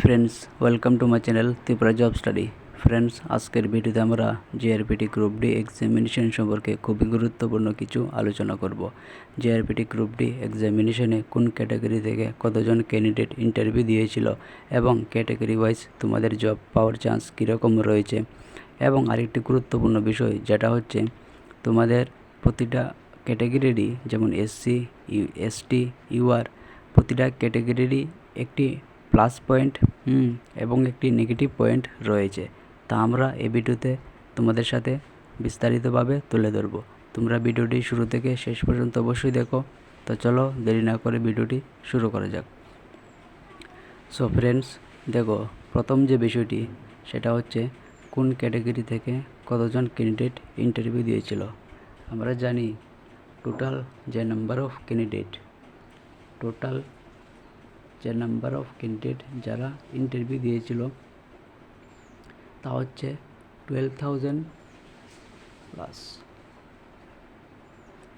Friends welcome to my channel Tripura job study friends আজকের ভিডিওতে আমরা জিআরপিটি গ্রুপ ডি এক্সামিনেশন সম্পর্কে খুবই গুরুত্বপূর্ণ কিছু আলোচনা করব। জিআরপিটি গ্রুপ ডি এক্সামিনেশনে কোন ক্যাটাগরি থেকে কতজন ক্যান্ডিডেট ইন্টারভিউ দিয়েছিল এবং ক্যাটাগরি ওয়াইজ তোমাদের জব পাওয়ার চান্স কীরকম রয়েছে? এবং আরেকটি গুরুত্বপূর্ণ বিষয়, যেটা হচ্ছে তোমাদের প্রতিটা ক্যাটাগরিরই যেমন এসসি ইউ এসটি ইউআর প্রতিটা ক্যাটাগরিরই একটি প্লাস পয়েন্ট হুম, এবং একটি নেগেটিভ পয়েন্ট রয়েছে। তা আমরা এই ভিডিওতে তোমাদের সাথে বিস্তারিতভাবে তুলে ধরব। তোমরা ভিডিওটি শুরু থেকে শেষ পর্যন্ত অবশ্যই দেখো। তো চলো দেরি না করে ভিডিওটি শুরু করা যাক। সো ফ্রেন্ডস দেখো প্রথম যে বিষয়টি সেটা হচ্ছে কোন ক্যাটাগরি থেকে কতজন ক্যান্ডিডেট ইন্টারভিউ দিয়েছিল? আমরা জানি টোটাল যে নাম্বার অফ ক্যান্ডিডেট টোটাল যে নাম্বার অফ ক্যান্ডিডেট যারা ইন্টারভিউ দিয়েছিল। তা হচ্ছে twelve thousand plus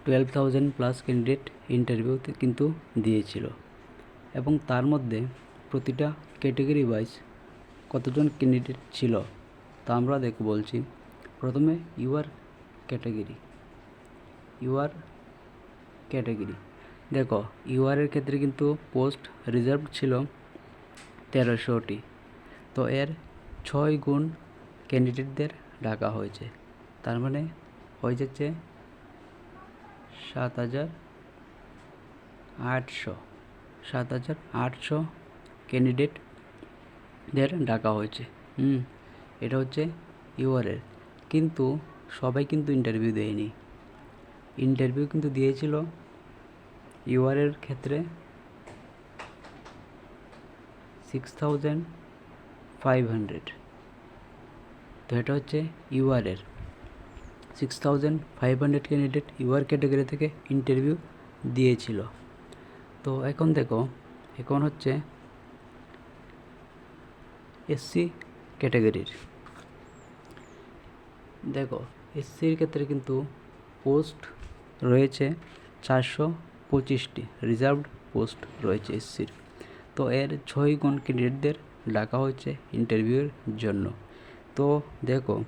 twelve thousand plus candidate ইন্টারভিউতে কিন্তু দিয়েছিল। এবং তার মধ্যে প্রতিটা ক্যাটেগরি ওয়াইজ কতজন ক্যান্ডিডেট ছিল তা আমরা দেখ, বলছি। প্রথমে ইউআর ক্যাটাগরি ইউআর ক্যাটাগরি দেখো ইউআরের ক্ষেত্রে কিন্তু পোস্ট রিজার্ভ ছিল তেরোশোটি। তো এর ছয় গুণ ক্যান্ডিডেটদের ডাকা হয়েছে। তার মানে হয়ে যাচ্ছে সাত হাজার আটশো। সাত হাজার আটশো ক্যান্ডিডেটদের ডাকা হয়েছে। হুম, এটা হচ্ছে ইউআরের কিন্তু সবাই কিন্তু ইন্টারভিউ দেয়নি। ইন্টারভিউ কিন্তু দিয়েছিল ইউআরের ক্ষেত্রে সিক্স থাউজেন্ড ফাইভ হান্ড্রেড তো এটা হচ্ছে ইউআরের। Six thousand five hundred candidate UR category থেকে ইন্টারভিউ দিয়েছিল। তো এখন দেখো, এখন হচ্ছে এসসি ক্যাটাগরির দেখো, এসসির ক্ষেত্রে কিন্তু পোস্ট রয়েছে চারশো পঁচিশটি রিজার্ভড পোস্ট রয়েছে এসসির। তো এর ছয় গুণ ক্যান্ডিডেটদের ডাকা হয়েছে ইন্টারভিউর জন্য। তো দেখো,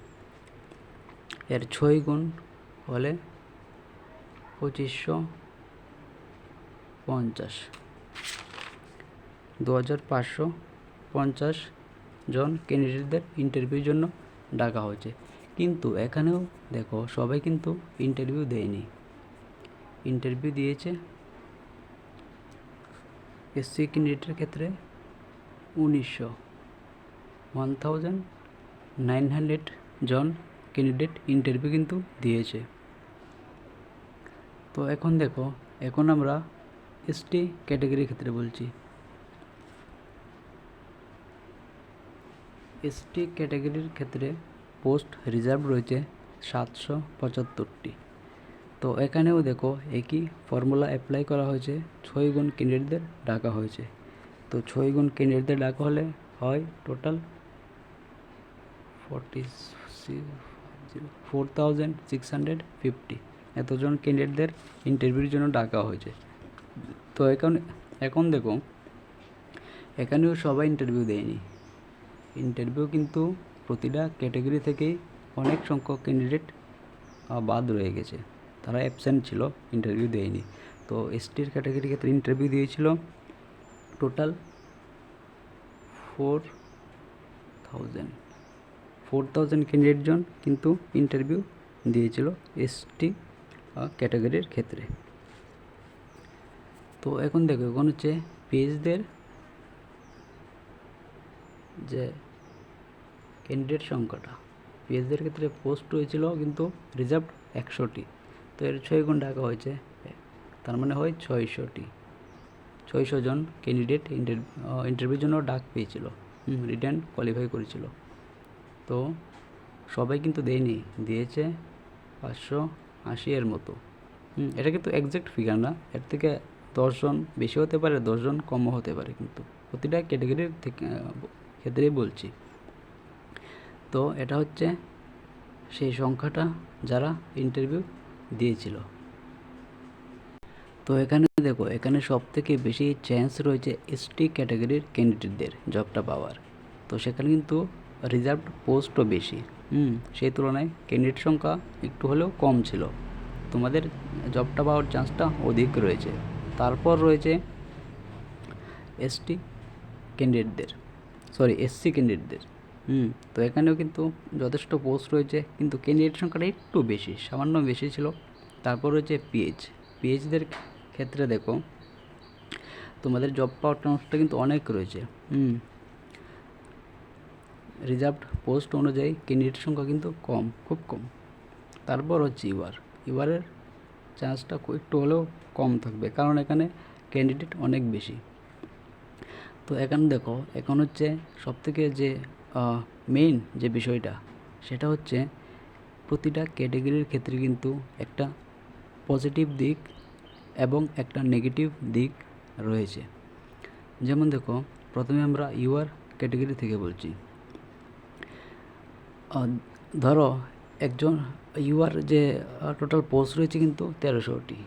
এর ছয় গুণ হলে পঁচিশশো পঞ্চাশ। দু হাজার পাঁচশো পঞ্চাশ জন ক্যান্ডিডেটদের ইন্টারভিউর জন্য ডাকা হয়েছে। কিন্তু এখানেও দেখো, সবাই কিন্তু ইন্টারভিউ দেয়নি। ইন্টারভিউ দিয়েছে এসসি ক্যান্ডিডেটের ক্ষেত্রে উনিশশো ওয়ান থাউজেন্ড নাইন হান্ড্রেড জন ক্যান্ডিডেট ইন্টারভিউ কিন্তু দিয়েছে তো এখন দেখো এখন আমরা এসটি ক্যাটাগরির ক্ষেত্রে বলছি এসটি ক্যাটাগরির ক্ষেত্রে পোস্ট রিজার্ভ রয়েছে সাতশো পঁচাত্তরটি তো এখানেও দেখো একই ফর্মুলা অ্যাপ্লাই করা হয়েছে। ছয় গুণ ক্যান্ডিডেটদের ডাকা হয়েছে। তো ছয় গুণ ক্যান্ডিডেটদের ডাকা হলে হয় total forty four thousand six hundred fifty এতজন ক্যান্ডিডেটদের ইন্টারভিউর জন্য ডাকা হয়েছে। তো এখন এখন দেখো, এখানেও সবাই ইন্টারভিউ দেয়নি। ইন্টারভিউ কিন্তু প্রতিটা ক্যাটাগরি থেকেই অনেক সংখ্যক ক্যান্ডিডেট বাদ রয়ে গেছে। তারা অ্যাবসেন্ট ছিল ইন্টারভিউ দেয়নি। তো এসটির ক্যাটাগরি ক্ষেত্রে ইন্টারভিউ দিয়েছিল total four thousand four thousand candidate জন কিন্তু ইন্টারভিউ দিয়েছিল এসটি ক্যাটাগরির ক্ষেত্রে। তো এখন দেখো, এখন হচ্ছে পেজদের যে ক্যান্ডিডেট সংখ্যাটা পেজদের ক্ষেত্রে পোস্ট হয়েছিল কিন্তু রিজার্ভ একশোটি। তো এর ছয় গুণ ডাকা হয়েছে। তার মানে হয় ছয়শোটি। ছয়শো জন ক্যান্ডিডেট ইন্টারভিউর জন্য ডাক পেয়েছিল রিটার্ন কোয়ালিফাই করেছিল। তো সবাই কিন্তু দেয়নি, দিয়েছে পাঁচশো আশি এর মতো এটা কিন্তু একজ্যাক্ট ফিগার না। এর থেকে দশজন বেশি হতে পারে দশজন কমও হতে পারে কিন্তু। প্রতিটা ক্যাটাগরির ক্ষেত্রেই বলছি। তো এটা হচ্ছে সেই সংখ্যাটা যারা ইন্টারভিউ দিয়েছিল। তো এখানে দেখো, এখানে সব থেকে বেশি চান্স রয়েছে এসটি ক্যাটাগরির ক্যান্ডিডেটদের জবটা পাওয়ার। তো সেখানে কিন্তু রিজার্ভ পোস্টও বেশি। হুম, সেই তুলনায় ক্যান্ডিডেট সংখ্যা একটু হলেও কম ছিল। তোমাদের জবটা পাওয়ার চান্সটা অধিক রয়েছে। তারপর রয়েছে এসটি ক্যান্ডিডেটদের সরি এসসি ক্যান্ডিডেটদের হুম। তো এখানেও কিন্তু যথেষ্ট পোস্ট রয়েছে, কিন্তু ক্যান্ডিডেট সংখ্যাটা একটু বেশি, সামান্য বেশি ছিল। তারপর রয়েছে পিএইচ পিএইচদের ক্ষেত্রে দেখো, তোমাদের জব পাওয়ার চান্সটা কিন্তু অনেক রয়েছে, হুম। রিজার্ভড পোস্ট অনুযায়ী ক্যান্ডিডেট সংখ্যা কিন্তু কম, খুব কম। তারপর হচ্ছে ইউআর ইউআরের চান্সটা একটু হলেও কম থাকবে, কারণ এখানে ক্যান্ডিডেট অনেক বেশি। তো এখানে দেখো, এখন হচ্ছে সবথেকে যে মেইন যে বিষয়টা, সেটা হচ্ছে প্রতিটা ক্যাটেগরির ক্ষেত্রে কিন্তু একটা পজিটিভ দিক এবং একটা নেগেটিভ দিক রয়েছে। যেমন দেখো, প্রথমে আমরা ইউআর ক্যাটেগরি থেকে বলছি। ধরো, একজন ইউআর যে টোটাল পোস্ট রয়েছে কিন্তু তেরোশোটি।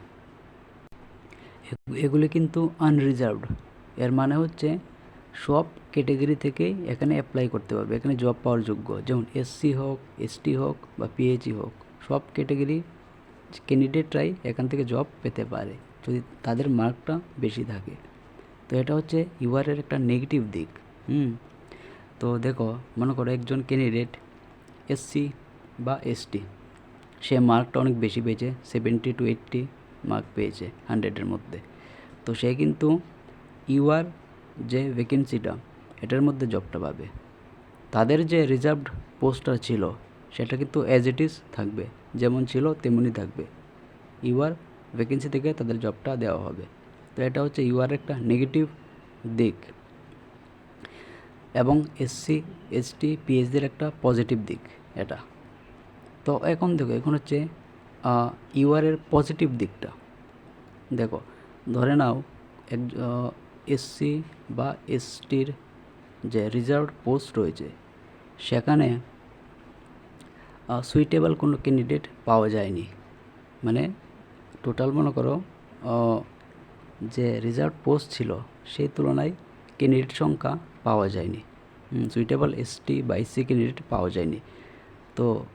এগুলি কিন্তু আনরিজার্ভড এর মানে হচ্ছে সব ক্যাটেগরি থেকেই এখানে অ্যাপ্লাই করতে পারবে। এখানে জব পাওয়ার যোগ্য, যেমন এসসি হোক এসটি হোক বা পিএইচই হোক, সব ক্যাটেগরি ক্যান্ডিডেটরাই এখান থেকে জব পেতে পারে, যদি তাদের মার্কটা বেশি থাকে। তো এটা হচ্ছে ইউআরের একটা নেগেটিভ দিক, হুম? তো দেখো, মনে করো একজন ক্যান্ডিডেট এসসি বা এসটি সে মার্কটা অনেক বেশি পেয়েছে সেভেন্টি টু এইট্টি মার্ক পেয়েছে হান্ড্রেডের মধ্যে। তো সে কিন্তু ইউআর যে ভ্যাকেন্সিটা এটার মধ্যে জবটা পাবে। তাদের যে রিজার্ভড পোস্টটা ছিল, সেটা কিন্তু অ্যাজ ইট ইজ থাকবে। যেমন ছিল, তেমনই থাকবে। ইউআর ভ্যাকেন্সি থেকে তাদের জবটা দেওয়া হবে। তো এটা হচ্ছে ইউআর একটা নেগেটিভ দিক। এবং এসসি এসটি পিএইচডির একটা পজিটিভ দিক এটা। তো এখন দেখো, এখন হচ্ছে ইউআরের পজিটিভ দিকটা। দেখো, ধরে নাও, এক এসসি বা এসটির যে রিজার্ভড পোস্ট রয়েছে, সেখানে সুইটেবল কোনো ক্যান্ডিডেট পাওয়া যায়নি। মানে টোটাল মনে করো যে রিজার্ভ পোস্ট ছিল, সেই তুলনায় ক্যান্ডিডেট সংখ্যা পাওয়া যায়নি। সুইটেবল এসটি বা এসসি ক্যান্ডিডেট পাওয়া যায়নি। তো,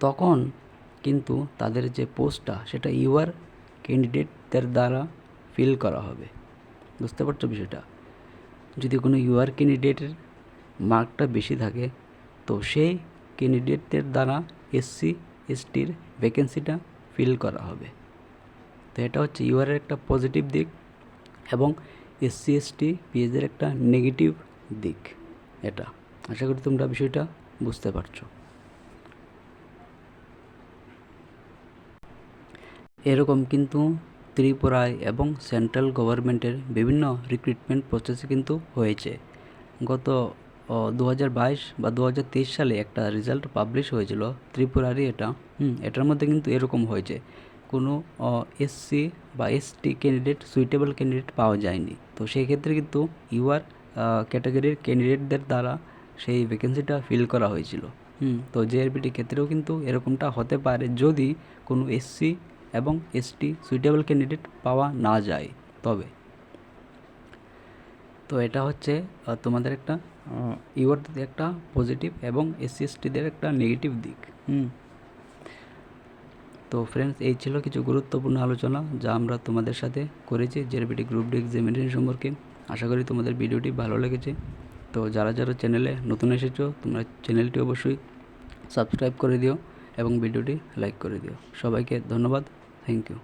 তখন কিন্তু তাদের যে পোস্টটা, সেটা ইউআর ক্যান্ডিডেটদের দ্বারা ফিল করা হবে। বুঝতে পারছ বিষয়টা? যদি কোনো ইউআর ক্যান্ডিডেটের মার্কটা বেশি থাকে, তো সেই ক্যান্ডিডেটদের দ্বারা এসসি এসটির ভ্যাকেন্সিটা ফিল করা হবে। তো এটা হচ্ছে ইউআরের একটা পজিটিভ দিক এবং এসসি এসটি পিএইচদের একটা নেগেটিভ দিক এটা। আশা করি তোমরা বিষয়টা বুঝতে পারছ। এরকম কিন্তু ত্রিপুরায় এবং সেন্ট্রাল গভর্নমেন্টের বিভিন্ন রিক্রুটমেন্ট প্রসেসে কিন্তু হয়েছে। গত দু হাজার বাইশ বা দু হাজার তেইশ সালে একটা রেজাল্ট পাবলিশ হয়েছিল, ত্রিপুরারই এটা। হুম, এটার মধ্যে কিন্তু এরকম হয়েছে। কোনো এসসি বা এসটি ক্যান্ডিডেট সুইটেবল ক্যান্ডিডেট পাওয়া যায়নি। তো সেই ক্ষেত্রে কিন্তু ইউআর ক্যাটাগরির ক্যান্ডিডেটদের দ্বারা সেই ভ্যাকেন্সিটা ফিল করা হয়েছিল। হুম, তো জেআরপিটি ক্ষেত্রেও কিন্তু এরকমটা হতে পারে। যদি কোনো এসসি এবং এসটি সুইটেবল ক্যান্ডিডেট পাওয়া না যায়। তবে, তো এটা হচ্ছে তোমাদের একটা ইউআরদের একটা পজিটিভ এবং এসসি এসটিদের একটা নেগেটিভ দিক। হুম। তো ফ্রেন্ডস এই ছিল কিছু গুরুত্বপূর্ণ আলোচনা যা আমরা তোমাদের সাথে করেছি জেরবিটি গ্রুপ ডি এক্সামিনেশন সম্পর্কে। আশা করি তোমাদের ভিডিওটি ভালো লেগেছে। তো যারা যারা চ্যানেলে নতুন এসেছ, তোমরা চ্যানেলটি অবশ্যই সাবস্ক্রাইব করে দিও এবং ভিডিওটি লাইক করে দিও। সবাইকে ধন্যবাদ। Thank you